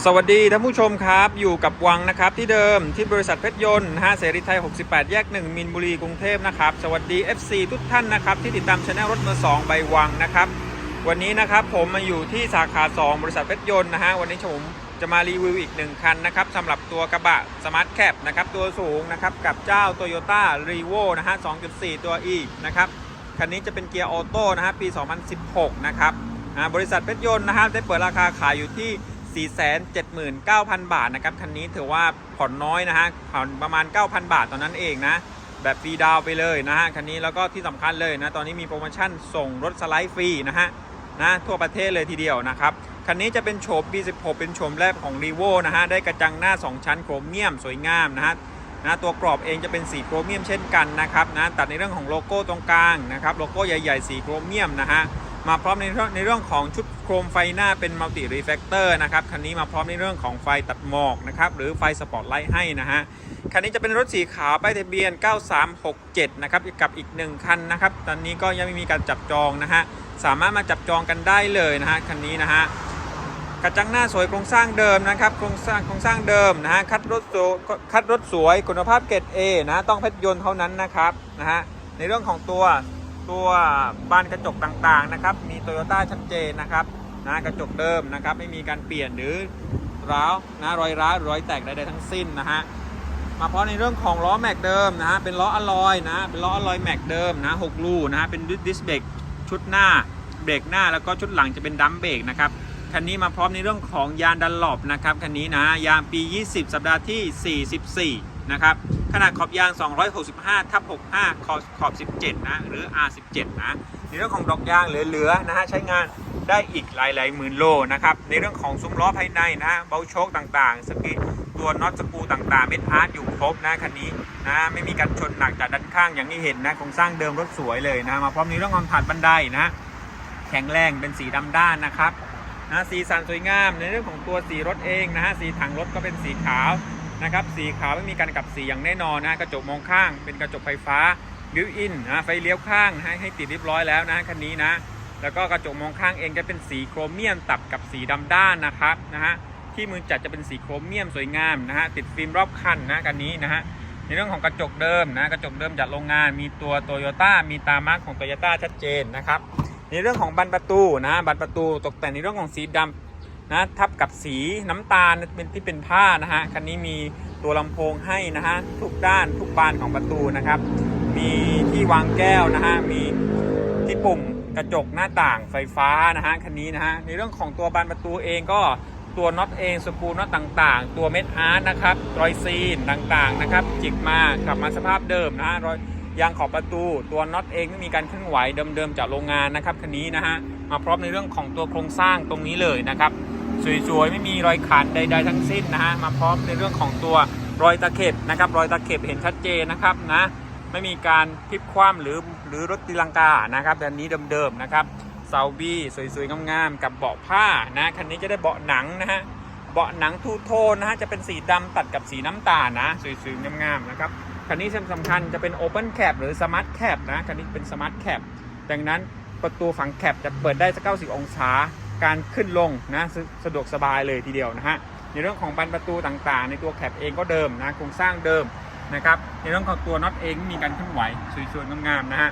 สวัสดีท่านผู้ชมครับ อยู่กับวังนะครับที่เดิมที่บริษัทเพชรยนต์นะฮะเสรีไทย 68 แยก 1 มินบุรีกรุงเทพนะครับ สวัสดี FC ทุกท่านนะครับ ที่ติดตามช anel รถมือ2ใบวังนะครับ วันนี้นะครับผมมาอยู่ที่สาขา 2 บริษัทเพชรยนต์นะฮะวันนี้ผมจะมารีวิวอีก 1 คันนะครับสำหรับตัวกระบะสมาร์ทแคปนะครับตัวสูงนะครับกับเจ้า Toyota r e v o นะฮะ 2.4 ตัว E นะครับคันนี้จะเป็นเกียร์ออโต้นะฮะปี 2016 นะครับบริษัทเพชรยนต์นะฮะได้เปิดราคาขายอยู่ที่ 479,000 บาทนะครับคันนี้ถือว่าผ่อนน้อยนะฮะผ่อนประมาณ 9,000 บาทตอนนั้นเองนะ แบบฟรีดาวไปเลยนะฮะคันนี้แล้วก็ที่สำคัญเลยนะตอนนี้มีโปรโมชั่นส่งรถสไลด์ฟรีนะฮะนะทั่วประเทศเลยทีเดียวนะครับคันนี้จะเป็นโฉม B16 เป็นโฉมแรกของ r e v o นะฮะได้กระจังหน้า 2 ชั้นโครเมียมสวยงามนะฮะนะตัวกรอบเองจะเป็นสีโครเมียมเช่นกันนะครับนะตัดในเรื่องของโลโก้ตรงกลางนะครับโลโก้ใหญ่ๆสีโครเมียมนะฮะ มาพร้อมในเรื่องในเรื่องของชุดโครมไฟหน้าเป็นมัลติรีเฟกเตอร์นะครับคันนี้มาพร้อมในเรื่องของไฟตัดหมอกนะครับหรือไฟสปอตไลท์ให้นะฮะคันนี้จะเป็นรถสีขาวป้ายทะเบียน 9367 นะครับกับอีกหนึ่งคันนะครับ ตอนนี้ก็ยังไม่มีการจับจองนะฮะสามารถมาจับจองกันได้เลยนะฮะคันนี้นะฮะกระจังหน้าสวยโครงสร้างเดิมนะครับโครงสร้างโครงสร้างเดิมนะฮะคัดรถสวยคัดรถสวยคุณภาพเกรด A นะต้องเพชรยนต์เท่านั้นนะครับนะฮะในเรื่องของตัว ตัวบานกระจกต่างๆนะครับ มีโตโยต้าชัดเจนนะครับนะกระจกเดิมนะครับ ไม่มีการเปลี่ยนหรือร้าวนะรอยร้าวรอยแตกใดๆทั้งสิ้นนะฮะมาเพราะในเรื่องของล้อแม็กเดิมนะฮะเป็นล้ออลลอยนะเป็นล้ออลลอยแม็กเดิมนะหกลูนะฮะเป็นดิสเบรกชุดหน้าเบรกหน้าแล้วก็ชุดหลังจะเป็นดัมเบรกนะครับคันนี้มาพร้อมในเรื่องของยานดันหลบนะครับคันนี้นะยางปี 20 สัปดาห์ที่ 44 นะครับ ขนาดขอบยาง 265ทับ65 ขอบขอบ 17 นะ หรือ R17 นะ ในเรื่องของดอกยางเหลือๆนะฮะใช้งานได้อีกหลายๆหมื่นโลนะครับ ในเรื่องของซุ้มล้อภายในนะเบาโชคต่างๆ สกีตัวน็อตสกรูต่างๆเม็ดอาร์ตอยู่ครบนะคันนี้นะไม่มีการชนหนักจากด้านข้างอย่างที่เห็นนะโครงสร้างเดิมรถสวยเลยนะมาพร้อมในเรื่องของผ่านบันไดนะแข็งแรงเป็นสีดำด้านนะครับนะสีสันสวยงามในเรื่องของตัวสีรถเองนะฮะสีถังรถก็เป็นสีขาว นะครับสีขาวไม่มีการกลับสีอย่างแน่นอนนะกระจกมองข้าง เป็นกระจกไฟฟ้าบิวอินนะไฟเลี้ยวข้างให้ให้ติดเรียบร้อยแล้วนะคันนี้นะแล้วก็กระจกมองข้างเองจะเป็นสีโครเมียมตัดกับสีดำด้านนะครับนะฮะที่มือจัดจะเป็นสีโครเมียมสวยงามนะฮะติดฟิล์มรอบคันนะคันนี้นะฮะในเรื่องของกระจกเดิมนะกระจกเดิมจากโรงงานมีตัวโตโยต้ามีตามาร์กของโตโยต้าชัดเจนนะครับในเรื่องของบันประตูนะบันประตูตกแต่งในเรื่องของสีดำ นะทับกับสีน้ำตาลเป็นที่เป็นผ้านะฮะคันนี้มีตัวลำโพงให้นะฮะทุกด้านทุกบานของประตูนะครับ มีที่วางแก้วนะฮะมีที่ปุ่มกระจกหน้าต่างไฟฟ้านะฮะคันนี้นะฮะในเรื่องของตัวบานประตูเองก็ตัวน็อตเองสกรูน็อตต่างๆ ตัวเม็ดอาร์ตนะครับรอยซีนต่างๆนะครับจิกมากลับมาสภาพเดิมนะฮะรอยยางขอบประตูตัวน็อตเองไม่มีการเคลื่อนไหวเดิมๆจากโรงงานนะครับคันนี้นะฮะมาพร้อมในเรื่องของตัวโครงสร้างตรงนี้เลยนะครับ สวยๆ ไม่มีรอยขาดใด ๆ ทั้งสิ้นนะฮะมาพร้อมในเรื่องของตัวรอยตะเข็บนะครับ รอยตะเข็บเห็นชัดเจนนะครับนะไม่มีการพลิกคว่ำหรือหรือรถตีลังกานะครับแต่อันนี้เดิมๆนะครับเซาบี้สวยๆงามๆกับเบาะผ้านะคันนี้จะได้เบาะหนังนะฮะเบาะหนังทูโทนนะฮะจะเป็นสีดำตัดกับสีน้ำตาลนะสวยๆงามๆนะครับคันนี้สำคัญจะเป็น Open Cap หรือ Smart Cap นะคันนี้เป็น Smart Cap ดังนั้นประตูฝั่งแคปจะเปิดได้สัก90องศา การขึ้นลงนะสสะดวกสบายเลยทีเดียวนะฮะในเรื่องของบานประตูต่างๆ ในตัวแคปเองก็เดิมนะโครงสร้างเดิมนะครับในเรื่องของตัวน็อตเองมีการเคลื่อนไหวสวยๆงามๆนะฮะ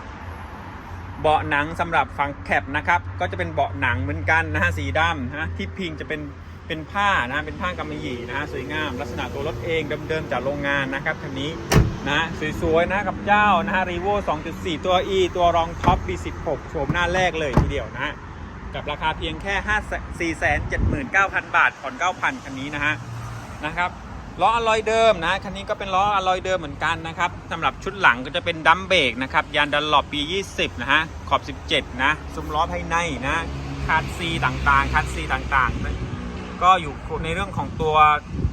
เบาะหนังสำหรับฝั่งแคปนะครับก็จะเป็นเบาะหนังเหมือนกันนะฮะสีดำนะที่พิงจะเป็นเป็นผ้านะเป็นผ้ากำมะหยี่นะฮะสวยงาม ลักษณะตัวรถเองเดิมๆจากโรงงานนะครับคันนี้นะสวยๆนะกับเจ้านะฮะรีโว2.4 ตัว E ตัวรองท็อป B16 โฉมหน้าแรกเลยทีเดียวนะฮะ กับราคาเพียงแค่5 479,000 บาทผ่อน9,000 คันนี้นะฮะนะครับล้ออลลอยเดิมนะคันนี้ก็เป็นล้ออลลอยเดิมเหมือนกันนะครับสำหรับชุดหลังก็จะเป็นดัมเบรกนะครับยานดันหลบปี 20 นะฮะขอบ 17 นะซุ้มล้อภายในนะคาดซีต่างๆคาดซีต่างๆนะก็อยู่ในเรื่องของตัว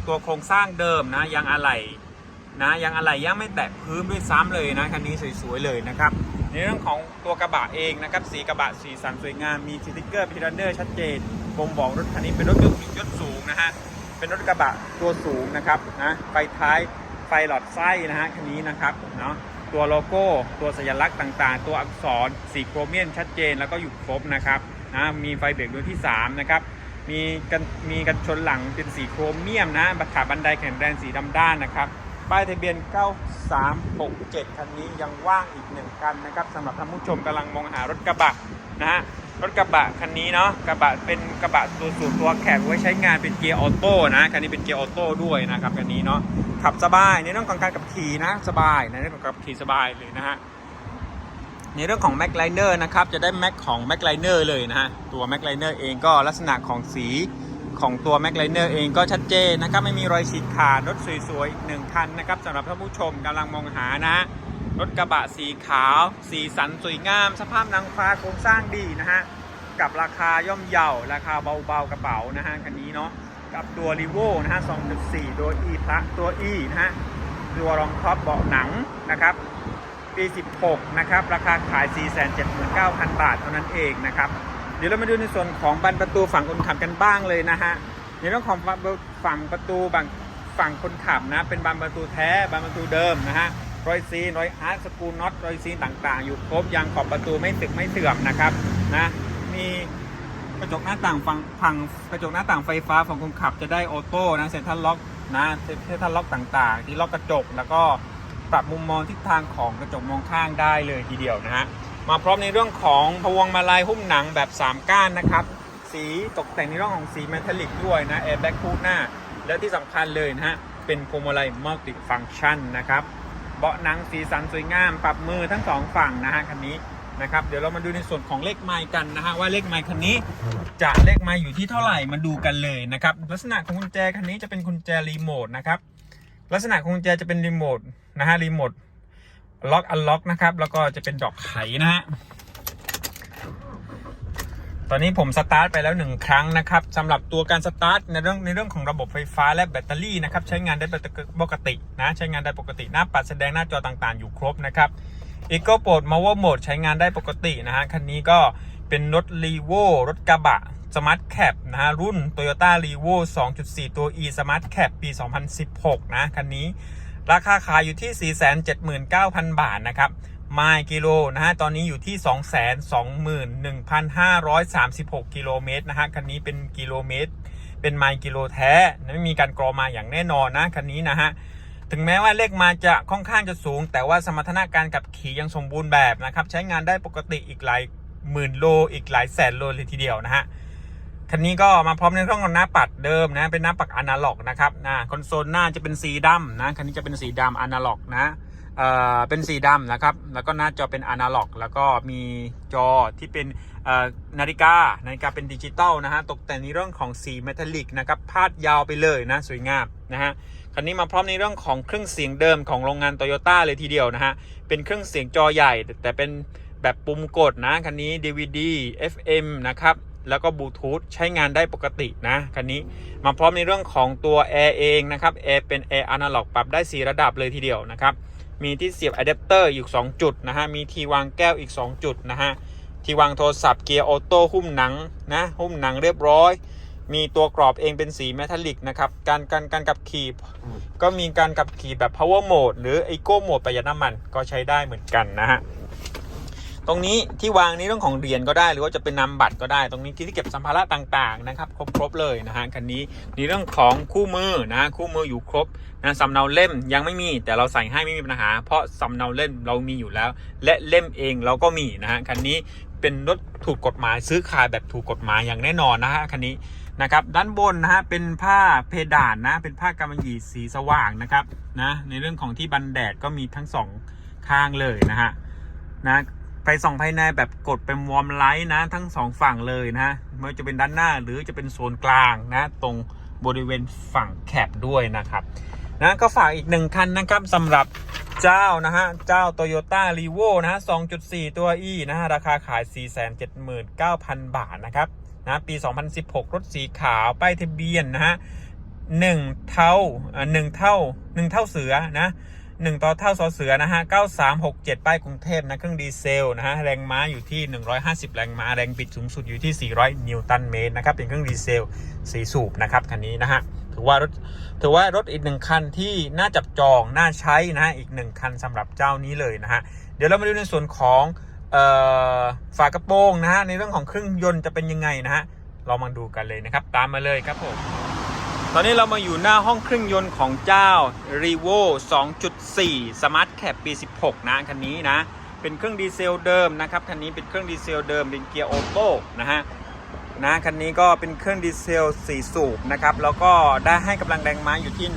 ตัวโครงสร้างเดิมนะยางอะไหล่นะยางอะไหล่ยังไม่แตะพื้นด้วยซ้ำเลยนะคันนี้สวยๆเลยนะครับ ในเรื่องของตัวกระบะเองนะครับสีกระบะสีสันสวยงามมีสติ๊กเกอร์พิรันเดอร์ชัดเจนบ่งบอกรถคันนี้เป็นรถยนต์ยศสูงนะฮะเป็นรถกระบะตัวสูงนะครับนะไฟท้ายไฟหลอดไส้นะฮะคันนี้นะครับเนาะตัวโลโก้ ตัวสัญลักษณ์ต่างๆ ตัวอักษรสีโครเมียมชัดเจนแล้วก็อยู่ครบนะครับนะมีไฟเบรกดวงที่3นะครับมีกันมีกันชนหลังเป็นสีโครเมียมนะบัตรขาบันไดแข็งแรงสีดำด้านนะครับ ป้ายทะเบียน 9367 คันนี้ยังว่างอีกหนึ่งคันนะครับสำหรับท่านผู้ชมกำลังมองหารถกระบะนะฮะรถกระบะคันนี้เนาะกระบะเป็นกระบะตัวสูงตัวแข็งไว้ใช้งานเป็นเกียร์ออโต้นะคันนี้เป็นเกียร์ออโต้ด้วยนะครับคันนี้เนาะขับสบายในเรื่องของการขับขี่นะสบายในเรื่องของการขับขี่สบายเลยนะฮะในเรื่องของ Mac l i n e r นะครับจะได้ Mac ของ Mac l i n e r เลยนะฮะตัว Mac l i n e r เองก็ลักษณะของสี ของตัว Mac l i n e r เองก็ชัดเจนนะครับ ไม่มีรอยฉีกขาดรถสวยๆอีกหนึ่งคันนะครับสำหรับท่านผู้ชมกำลังมองหานะ รถกระบะสีขาว สีสันสวยงาม สภาพนางฟ้าโครงสร้างดีนะฮะ กับราคาย่อมเยาราคาเบาๆกระเป๋านะฮะคันนี้เนาะกับตัวรีโวนะฮะ 2.4 ตัว E พระตัว E นะฮะ ตัวรองท็อปเบาะหนังนะครับ ปี 16 นะครับ ราคาขาย 479,000 บาทเท่านั้นเองนะครับ เดี๋ยวเรามาดูในส่วนของบานประตูฝั่งคนขับกันบ้างเลยนะฮะในเรื่องของฝั่งประตูฝั่งฝั่งคนขับนะ เป็นบานประตูแท้บานประตูเดิมนะฮะรอยซีรอยอาร์ตสกรูน็อตรอยซีต่างๆ อยู่ครบยางขอบประตูไม่สึกไม่เสื่อมนะครับนะมีกระจกหน้าต่างฝั่งฝั่งกระจกหน้าต่างไฟฟ้าฝั่งคนขับจะได้ออโต้นะเซ็นทรัลล็อกนะเซ็นทรัลล็อกต่างๆ ที่ล็อกกระจกแล้วก็ปรับมุมมองทิศทางของกระจกมองข้างได้เลยทีเดียวนะฮะ มาพร้อมในเรื่องของพวงมาลัยหุ้มหนังแบบ 3 ก้านนะครับ สีตกแต่งในเรื่องของสีเมทัลลิกด้วยนะแอร์แบ็กคู่หน้า และที่สำคัญเลยนะฮะ เป็นพวงมาลัยมัลติฟังชันนะครับ เบาะหนังสีสันสวยงาม ปรับมือทั้งสองฝั่งนะฮะคันนี้นะครับ เดี๋ยวเรามาดูในส่วนของเลขไมล์กันนะฮะว่าเลขไมล์คันนี้จะเลขไมล์อยู่ที่เท่าไหร่มาดูกันเลยนะครับลักษณะของกุญแจคันนี้จะเป็นกุญแจรีโมทนะครับลักษณะของกุญแจจะเป็นรีโมทนะฮะรีโมท ล็อกอันล็อกนะครับ แล้วก็จะเป็นดอกไขนะฮะตอนนี้ผมสตาร์ทไปแล้วหนึ่งครั้งนะครับสำหรับตัวการสตาร์ทในเรื่องในเรื่องของระบบไฟฟ้าและแบตเตอรี่นะครับใช้งานได้ปกตินะใช้งานได้ปกติหน้าปัดแสดงหน้าจอต่างๆ อยู่ครบนะครับอีโก้โปรดมาว่าโหมดใช้งานได้ปกตินะฮะคันนี้ก็เป็นรถรีโวรถกระบะสมาร์ทแคปนะฮะรุ่น Toyota r e v o 2.4 ตัว e Smart Cap ปี 2016 นะคันนี้ ราคาขายอยู่ที่ 479,000 บาทนะครับไมล์กิโลนะฮะ ตอนนี้อยู่ที่ 221,536 กิโลเมตรนะฮะ คันนี้เป็นกิโลเมตร เป็นไมล์กิโลแท้ ไม่มีการกรอมาอย่างแน่นอนนะ คันนี้นะฮะ ถึงแม้ว่าเลขมาจะค่อนข้างจะสูง แต่ว่าสมรรถนะการขับขี่ยังสมบูรณ์แบบนะครับ ใช้งานได้ปกติอีกหลายหมื่นโล อีกหลายแสนโลเลยทีเดียวนะฮะ คันนี้ก็มาพร้อมในเรื่องของหน้าปัดเดิมนะ เป็นหน้าปัดอนาล็อกนะครับนะคอนโซลหน้าจะเป็นสีดำนะคันนี้จะเป็นสีดำอนาล็อกนะเอ่อเป็นสีดำนะครับ แล้วก็หน้าจอเป็นอนาล็อก แล้วก็มีจอที่เป็นเอ่อนาฬิกานาฬิกาเป็นดิจิตอลนะฮะตกแต่งในเรื่องของสีเมทัลลิกนะครับพาดยาวไปเลยนะสวยงามนะฮะคันนี้มาพร้อมในเรื่องของเครื่องเสียงเดิมของโรงงานโตโยต้าเลยทีเดียวนะฮะเป็นเครื่องเสียงจอใหญ่ แต่เป็นแบบปุ่มกดนะคันนี้ DVD FM นะครับ แล้วก็บลูทูธใช้งานได้ปกตินะคันนี้มาพร้อมในเรื่องของตัวแอร์เองนะครับแอร์เป็นแอร์อนาล็อกปรับได้ 4 ระดับเลยทีเดียวนะครับมีที่เสียบอะแดปเตอร์อยู่2จุดนะฮะมีที่วางแก้วอีก 2 จุดนะฮะที่วางโทรศัพท์เกียร์ออโต้หุ้มหนังนะหุ้มหนังเรียบร้อย มีตัวกรอบเองเป็นสีเมทัลลิกนะครับการการการขับขี่ก็มีการขับขี่แบบ power mode หรือ eco mode ประหยัดน้ำมันก็ใช้ได้เหมือนกันนะฮะ ตรงนี้ที่วางนี้เรื่องของเหรียญก็ได้ หรือว่าจะเป็นนำบัตรก็ได้ ตรงนี้ที่เก็บสัมภาระต่างๆนะครับครบครบเลยนะฮะคันนี้ในเรื่องของคู่มือนะคู่มืออยู่ครบนะสำเนาเล่มยังไม่มีแต่เราใส่ให้ไม่มีปัญหา เพราะสำเนาเล่มเรามีอยู่แล้ว และเล่มเองเราก็มีนะฮะคันนี้เป็นรถถูกกฎหมายซื้อขายแบบถูกกฎหมายอย่างแน่นอนนะฮะคันนี้นะครับด้านบนนะฮะเป็นผ้าเพดานนะเป็นผ้ากำมะหยี่สีสว่างนะครับนะในเรื่องของที่บันแดดก็มีทั้งสองข้างเลยนะฮะนะ ไฟส่องภายในแบบกดเป็นวอร์มไลท์นะทั้งสองฝั่งเลยนะไม่ว่าจะเป็นด้านหน้าหรือจะเป็นโซนกลางนะ ตรงบริเวณฝั่งแคบด้วยนะครับนะก็ฝากอีกหนึ่งคันนะครับสำหรับเจ้านะฮะ เจ้า Toyota r e v o นะฮะ 2.4 ตัว E นะฮะ ราคาขาย 479,000 บาทนะครับนะปี 2016 รถสีขาว ป้ายทะเบียนนะฮะหนึ่งเท่าอ่าหนึ่งเท่าหนึ่งเท่าเสือนะ หนึ่งต่อเท่าซอเสือนะฮะ 9367 ป้ายกรุงเทพนะ เครื่องดีเซลนะฮะ แรงม้าอยู่ที่ 150 แรงม้า แรงบิดสูงสุดอยู่ที่ 400 นิวตันเมตรนะครับ เป็นเครื่องดีเซลสีสูบนะครับคันนี้นะฮะ ถือว่ารถ ถือว่ารถอีกหนึ่งคันที่น่าจับจอง น่าใช้นะฮะ อีกหนึ่งคันสำหรับเจ้านี้เลยนะฮะ เดี๋ยวเรามาดูในส่วนของฝากระโปรงนะฮะ ในเรื่องของเครื่องยนต์จะเป็นยังไงนะฮะ เรามาดูกันเลยนะครับ ตามมาเลยครับผม ตอนนี้เรามาอยู่หน้าห้องเครื่องยนต์ของเจ้า r e v o 2.4 Smart Cap ปี 16 นะ คันนี้นะ เป็นเครื่องดีเซลเดิมนะครับ คันนี้เป็นเครื่องดีเซลเดิมเป็นเกียร์ออโต้นะฮะนะคันนี้ก็เป็นเครื่องดีเซล 4 สูบนะครับ แล้วก็ได้ให้กำลังแรงม้าอยู่ที่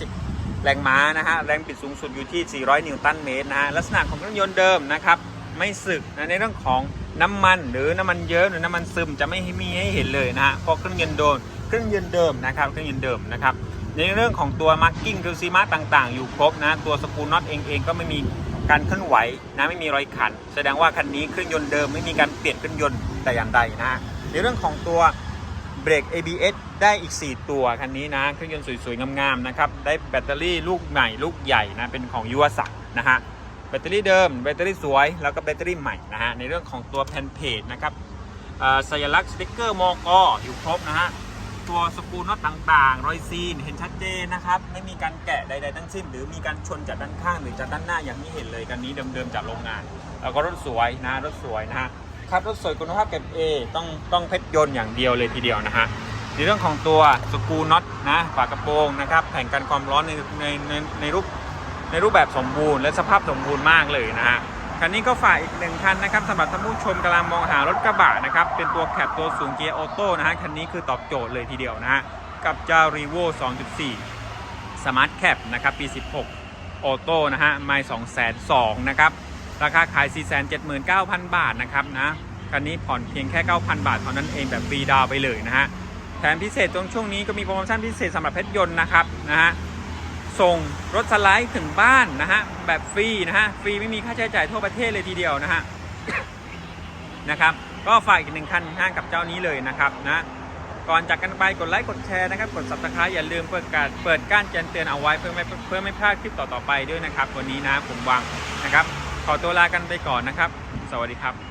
150 แรงม้านะฮะ แรงบิดสูงสุดอยู่ที่ 400 นิวตันเมตรนะฮะ ลักษณะของเครื่องยนต์เดิมนะครับ ไม่สึกนะในเรื่องของน้ำมันหรือน้ำมันเยิ้มหรือน้ำมันซึมจะไม่มีให้เห็นเลยนะฮะ เพราะเครื่องยนต์โดน เครื่องยนต์เดิมนะครับเครื่องยนต์เดิมนะครับในเรื่องของตัวมาร์กิ้งคือซีมาต่างๆ อยู่ครบนะตัวสกรูน็อตเองเองก็ไม่มีการเคลื่อนไหวนะไม่มีรอยขัน แสดงว่าคันนี้เครื่องยนต์เดิมไม่มีการเปลี่ยนเครื่องยนต์แต่อย่างใดนะฮะในเรื่องของตัวเบรก ABS ได้อีก 4 ตัวคันนี้นะเครื่องยนต์สวยๆงามๆนะครับได้แบตเตอรี่ลูกใหม่ลูกใหญ่นะเป็นของยูวสักนะฮะแบตเตอรี่เดิมแบตเตอรี่สวยแล้วก็แบตเตอรี่ใหม่นะฮะในเรื่องของตัวแผ่นเพจนะครับสัญลักษณ์สติ๊กเกอร์มอกอยู่ครบนะฮะ ตัวสกูน็อตต่างๆ รอยซีนเห็นชัดเจนนะครับ ไม่มีการแกะใดๆทั้งสิ้น หรือมีการชนจากด้านข้าง หรือจากด้านหน้าอย่างที่เห็นเลยกันนี้เดิมๆจากโรงงาน แล้วก็รถสวยนะรถสวยนะฮะครับรถสวยคุณภาพเก็บ A ต้องต้องเพชรยนต์อย่างเดียวเลยทีเดียวนะฮะในเรื่องของตัวสกูน็อตนะฝากระโปรงนะครับแผงกันความร้อนในในในในรูปในรูปแบบสมบูรณ์และสภาพสมบูรณ์มากเลยนะฮะ คันนี้ก็ฝากอีกหนึ่งคันนะครับสำหรับท่านผู้ชมกำลังมองหารถกระบะนะครับ เป็นตัวแคปตัวสูงเกียร์ออโต้นะฮะ คันนี้คือตอบโจทย์เลยทีเดียวนะฮะ กับเจ้า r e v o 2.4 Smart Cap นะครับ ปี 16 ออโต้นะฮะ ไม่2 2 0 0นะครับ ราคาขาย 479,000 บาทนะครับนะ คันนี้ผ่อนเพียงแค่ 9,000 บาทเท่านั้นเองแบบฟรีดาวไปเลยนะฮะ แถมพิเศษตรงช่วงนี้ก็มีโปรโมชั่นพิเศษสำหรับเพชรยนต์นะครับนะฮะ ส่งรถสไลด์ถึงบ้านนะฮะแบบฟรีนะฮะฟรีไม่มีค่าใช้จ่ายทั่วประเทศเลยทีเดียวนะฮะนะครับก็ฝากอีกหนึ่งคันห้างกับเจ้านี้เลยนะครับนะก่อนจากกันไปกดไลค์กดแชร์นะครับกด subscribe อย่าลืมเปิดการเปิดการแจ้งเตือนเอาไว้เพื่อไม่เพื่อไม่พลาดคลิปต่อๆไปด้วยนะครับ วันนี้นะผมวางนะครับ ขอตัวลากันไปก่อนนะครับ สวัสดีครับ